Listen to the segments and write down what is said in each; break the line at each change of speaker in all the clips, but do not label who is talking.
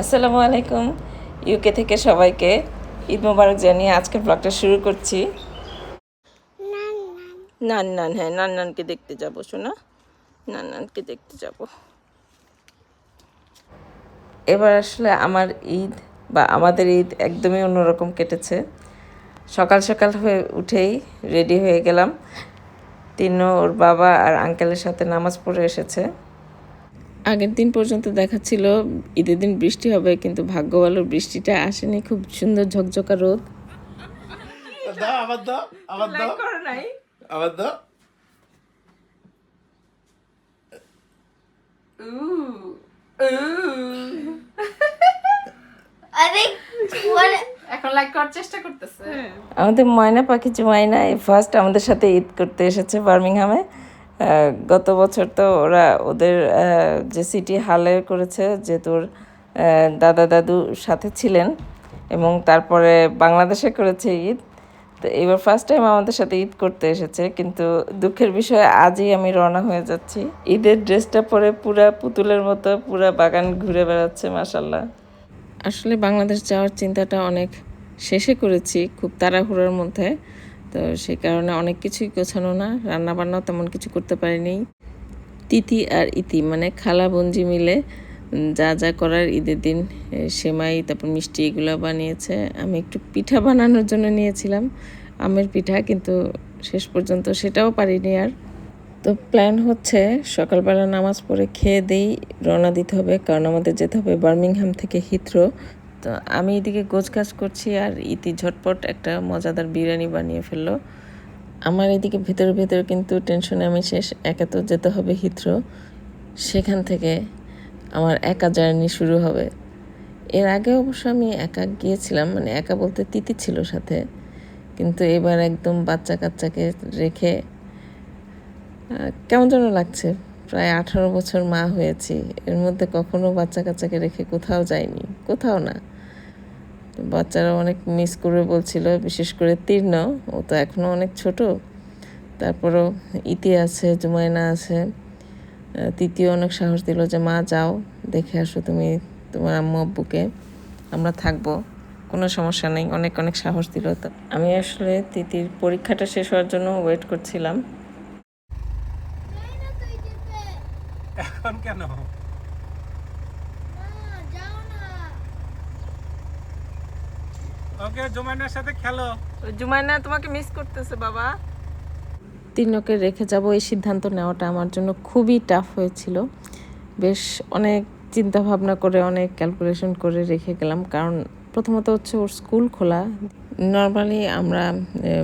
আসসালামু আলাইকুম ইউকে থেকে সবাইকে ঈদ মোবারক জানিয়ে আজকের ব্লগটা শুরু করছি। নান নান হ্যাঁ নান নানকে দেখতে যাব, শোনা। নান নানকে দেখতে যাব। এবার আসলে আমার ঈদ বা আমাদের ঈদ একদমই অন্যরকম কেটেছে। সকাল সকাল হয়ে উঠেই রেডি হয়ে গেলাম। তিনও ওর বাবা আর আঙ্কেলের সাথে নামাজ পড়ে এসেছে। আগের দিন পর্যন্ত দেখাচ্ছিল ঈদের দিন বৃষ্টি হবে কিন্তু ভাগ্য ভালো বৃষ্টিটা আসেনি খুব সুন্দর ঝকঝকা রোদ।
দাও আবার দাও আবার দাও। আবার দাও।
I think what
এখন লাইক করার চেষ্টা করতেছে।
আমাদের ময়না পাখি যে ময়না ফার্স্ট আমাদের সাথে ঈদ করতে এসেছে বার্মিংহামে। গত বছর তো ওরা ওদের যে সিটি হালে করেছে, যে তোর দাদা দাদু সাথে ছিলেন এবং তারপরে বাংলাদেশে করেছে ঈদ। তো এবার ফার্স্ট টাইম আমাদের সাথে ঈদ করতে এসেছে, কিন্তু দুঃখের বিষয়ে, আজই আমি রওনা হয়ে যাচ্ছি। ঈদের ড্রেসটা পরে পুরা পুতুলের মতো, পুরা বাগান ঘুরে বেড়াচ্ছে মাসাল্লাহ আসলে বাংলাদেশ যাওয়ার চিন্তাটা অনেক শেষে করেছি, খুব তাড়াহুড়োর মধ্যে। তো সেই কারণে অনেক কিছুই গোছানো না রান্না বান্নাও তেমন কিছু করতে পারিনি। তিথি আর ইতি মানে খালা বঞ্জি মিলে যা যা করার ঈদের দিন সেমাই, তারপর মিষ্টি এগুলো বানিয়েছে। আমি একটু পিঠা বানানোর জন্য নিয়েছিলাম, আমের পিঠা, কিন্তু শেষ পর্যন্ত সেটাও পারিনি আর। তো প্ল্যান হচ্ছে সকালবেলা নামাজ পড়ে খেয়ে দেই, রওনা দিতে হবে, কারণ আমাদের যেতে হবে বার্মিংহাম থেকে হিথ্রো। তো আমি এদিকে গোছগাছ করছি আর ইতি ঝটপট একটা মজাদার বিরিয়ানি বানিয়ে ফেলল। আমার এদিকে ভেতরে ভেতরে কিন্তু টেনশনে আমি শেষ, একা তো যেতে হবে হিথ্রো। সেখান থেকে আমার একা জার্নি শুরু হবে। এর আগে অবশ্য আমি একা গিয়েছিলাম মানে একা বলতে তিতি ছিল সাথে। কিন্তু এবার একদম বাচ্চা কাচ্চাকে রেখে কেমন যেন লাগছে। প্রায় আঠারো বছর মা হয়েছি। এর মধ্যে কখনো বাচ্চা কাচ্চাকে রেখে কোথাও যাইনি। কোথাও না। বাচ্চারা অনেক মিস করে বলছিল, বিশেষ করে তীর্ণ, ও তো এখনও অনেক ছোট। তারপরও ইতি আছে জুমায়না আছে। তৃতীয় অনেক সাহস দিল যে, মা, যাও, দেখে আসো তুমি, তোমার আম্মু, আব্বুকে। আমরা থাকব, কোনো সমস্যা নেই। অনেক অনেক সাহস দিল। তো আমি আসলে তিতির পরীক্ষাটা শেষ হওয়ার জন্য ওয়েট করছিলাম।
এখন কেন
যাও না
ওকে জুমাইনার সাথে খেলো।
জুমাইনা তোমাকে মিস করতেছে বাবা। তিনকে রেখে যাব এই সিদ্ধান্ত নেওয়াটা আমার জন্য খুবই টাফ হয়েছিল। বেশ অনেক চিন্তা ভাবনা করে অনেক ক্যালকুলেশন করে রেখে গেলাম। কারণ প্রথমত হচ্ছে ওর স্কুল খোলা। নর্মালি আমরা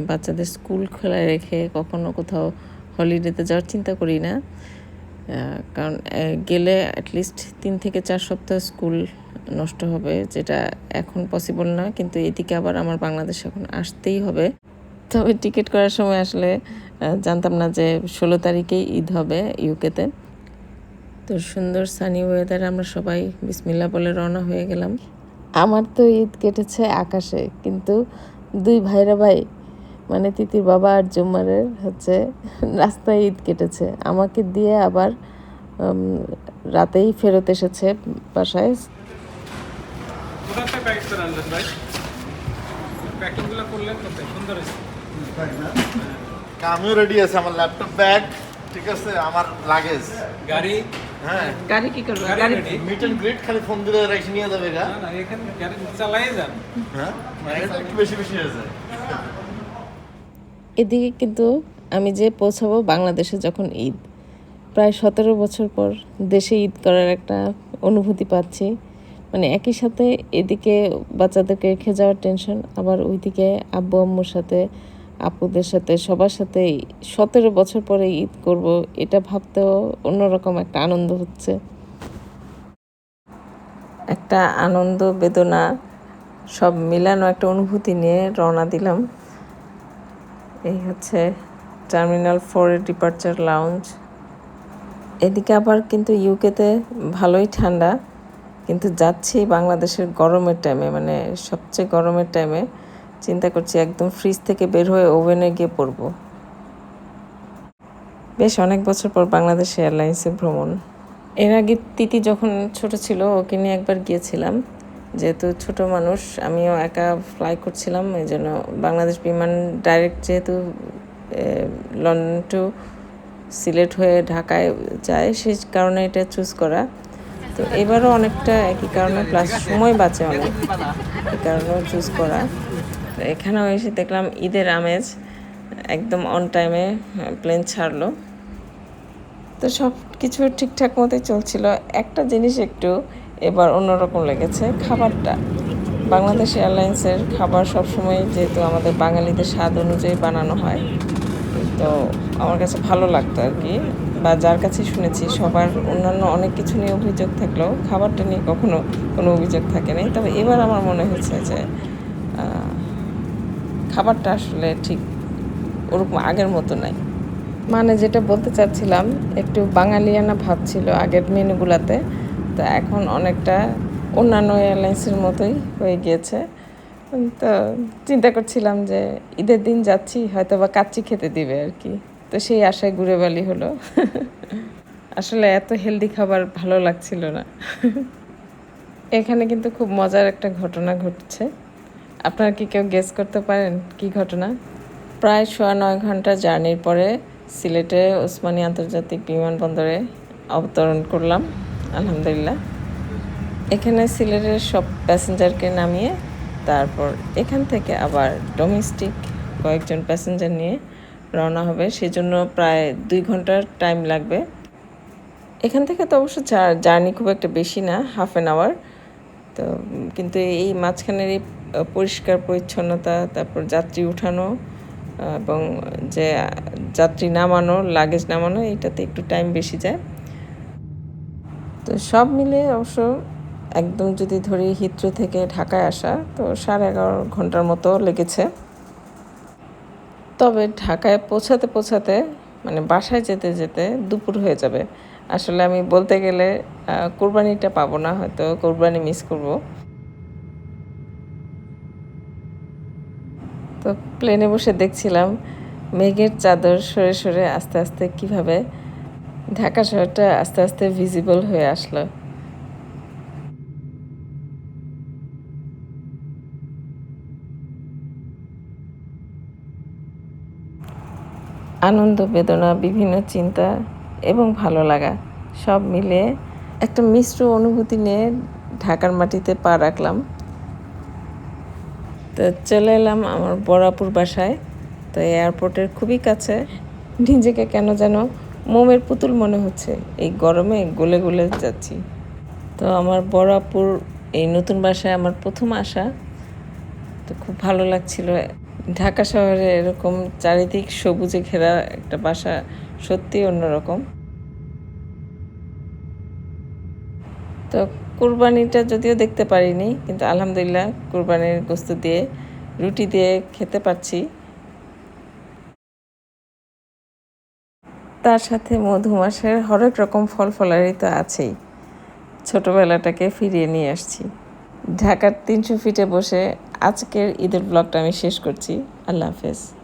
বাচ্চাদের স্কুল খোলা রেখে কখনো কোথাও হলিডেতে যাওয়ার চিন্তা করি না। কারণ গেলে অ্যাটলিস্ট তিন থেকে চার সপ্তাহ স্কুল নষ্ট হবে, যেটা এখন পসিবল না, কিন্তু এদিকে আবার আমার বাংলাদেশ এখন আসতেই হবে। তবে টিকিট করার সময় আসলে জানতাম না যে ষোলো তারিখেই ঈদ হবে ইউকেতে তো। সুন্দর সানি ওয়েদার আমরা সবাই বিসমিল্লা বলে রওনা হয়ে গেলাম। আমার তো ঈদ কেটেছে আকাশে, কিন্তু দুই ভাইরা ভাই মানে তিতির বাবা আর জুম্মারের হচ্ছে রাস্তায় ঈদ কেটেছে। আমাকে দিয়ে আবার রাতেই ফেরত এসেছে বাসায়।
কোথাতে প্যাকেট করে আনলেন ভাই। প্যাকিংগুলো করলেন কোথায় সুন্দর হয়েছে।
আমিও রেডি আছে আমার ল্যাপটপ ব্যাগ ঠিক আছে আমার লাগেজ
গাড়ি?
হ্যাঁ।
গাড়ি কি করবে?
গাড়ি
মিট অ্যান্ড গ্রিট খালি ফোন দিলে রেখে নিয়ে যাবে গা।
না না এখানে গাড়ি চালাই যান।
হ্যাঁ? একটু বেশি বেশি
এদিকে কিন্তু আমি যে পৌঁছাবো বাংলাদেশে যখন ঈদ প্রায় সতেরো বছর পর দেশে ঈদ করার একটা অনুভূতি পাচ্ছি। মানে একই সাথে এদিকে বাচ্চাদেরকে রেখে যাওয়ার টেনশন আবার ওইদিকে আব্বু আম্মুর সাথে, আপুদের সাথে, সবার সাথে সতেরো বছর পরে ঈদ করব, এটা ভাবতেও অন্যরকম একটা আনন্দ হচ্ছে। একটা আনন্দ, বেদনা, সব মিলানো একটা অনুভূতি নিয়ে রওনা দিলাম। এই হচ্ছে টার্মিনাল ফোরের ডিপার্চার লাউঞ্জ এদিকে আবার কিন্তু ইউকেতে ভালোই ঠান্ডা। কিন্তু যাচ্ছি বাংলাদেশের গরমের টাইমে মানে সবচেয়ে গরমের টাইমে চিন্তা করছি একদম ফ্রিজ থেকে বের হয়ে ওভেনে গিয়ে পড়ব। বেশ, অনেক বছর পর বাংলাদেশ এয়ারলাইন্সে ভ্রমণ। এর আগে তিতি যখন ছোট ছিল, ওকে নিয়ে একবার গিয়েছিলাম। যেহেতু ছোট মানুষ, আমিও একা ফ্লাই করছিলাম, এই জন্য বাংলাদেশ বিমান ডাইরেক্ট যেহেতু লন্ডন টু সিলেট হয়ে ঢাকায় যায়, সেই কারণে এটা চুজ করা। তো এবারও অনেকটা একই কারণে প্লাস সময় বাঁচে অনেক। এই কারণেও চুজ করা। তো এখানেও এসে দেখলাম ঈদের আমেজ একদম অন টাইমে প্লেন ছাড়লো। তো সব কিছু ঠিকঠাক মতোই চলছিল। একটা জিনিস একটু এবার অন্যরকম লেগেছে, খাবারটা। বাংলাদেশ এয়ারলাইন্সের খাবার সবসময় যেহেতু আমাদের বাঙালিদের স্বাদ অনুযায়ী বানানো হয় তো আমার কাছে ভালো লাগতো আর কি। বা যার কাছে শুনেছি, সবার অন্যান্য অনেক কিছু নিয়ে অভিযোগ থাকলেও খাবারটা নিয়ে কখনো কোনো অভিযোগ থাকেনি তবে এবার আমার মনে হয়েছে যে খাবারটা আসলে ঠিক ওরকম আগের মতো নাই। মানে যেটা বলতে চাচ্ছিলাম, একটু বাঙালিয়ানা ভাব ছিল আগের মেনুগুলাতে। তো এখন অনেকটা অন্যান্য এয়ারলাইন্সের মতোই হয়ে গিয়েছে। তো চিন্তা করছিলাম যে ঈদের দিন যাচ্ছি হয়তো বা কাচ্চি খেতে দিবে আর কি। তো সেই আশায় ঘুরে বালি হলো। আসলে এত হেলদি খাবার ভালো লাগছিল না। এখানে কিন্তু খুব মজার একটা ঘটনা ঘটছে। আপনারা কি কেউ গেস করতে পারেন কি ঘটনা? প্রায় সোয়া নয় ঘণ্টা জার্নির পরে সিলেটে ওসমানী আন্তর্জাতিক বিমানবন্দরে অবতরণ করলাম, আলহামদুলিল্লাহ। এখানে সিলেটের সব প্যাসেঞ্জারকে নামিয়ে তারপর এখান থেকে আবার ডোমেস্টিক কয়েকজন প্যাসেঞ্জার নিয়ে রওনা হবে। সেজন্য প্রায় দুই ঘণ্টার টাইম লাগবে। এখান থেকে তো অবশ্য জার্নি খুব একটা বেশি না হাফ অ্যান আওয়ার তো, কিন্তু এই মাঝখানের এই পরিষ্কার পরিচ্ছন্নতা, তারপর যাত্রী উঠানো এবং যে, যাত্রী নামানো লাগেজ নামানো, এটাতে একটু টাইম বেশি যায়। তো সব মিলে অবশ্য একদম যদি ধরি হিত্রো থেকে ঢাকায় আসা, তো সাড়ে এগারো ঘণ্টার মতো লেগেছে। তবে ঢাকায় পৌঁছাতে পৌঁছাতে মানে বাসায় যেতে যেতে দুপুর হয়ে যাবে। আসলে আমি বলতে গেলে কোরবানিটা পাবো না, হয়তো কোরবানি মিস করব। তো প্লেনে বসে দেখছিলাম, মেঘের চাদর সরে সরে আস্তে আস্তে কীভাবে ঢাকা শহরটা আস্তে আস্তে ভিজিবল হয়ে আসলো। আনন্দ, বেদনা, বিভিন্ন চিন্তা এবং ভালো লাগা সব মিলে একটা মিশ্র অনুভূতি নিয়ে ঢাকার মাটিতে পা রাখলাম। তো চলে এলাম আমার বরাপুর বাসায়। তো এয়ারপোর্টের খুবই কাছে। নিজেকে কেন যেন মোমের পুতুল মনে হচ্ছে। এই গরমে গলে গলে যাচ্ছি। তো আমার বরাপুর এই নতুন বাসায় আমার প্রথম আসা। তো খুব ভালো লাগছিল। ঢাকা শহরে এরকম চারিদিক সবুজে ঘেরা একটা বাসা সত্যি অন্যরকম। তো কুরবানিটা যদিও দেখতে পারিনি, কিন্তু আলহামদুলিল্লাহ কুরবানির গোস্ত দিয়ে, রুটি দিয়ে খেতে পারছি। তার সাথে মধুমাসের হরেক রকম ফল ফলারি তো আছেই। ছোটবেলাটাকে ফিরিয়ে নিয়ে আসছি। ঢাকার তিনশো ফিটে বসে আজকের ঈদের ব্লগটা আমি শেষ করছি। আল্লাহ হাফেজ।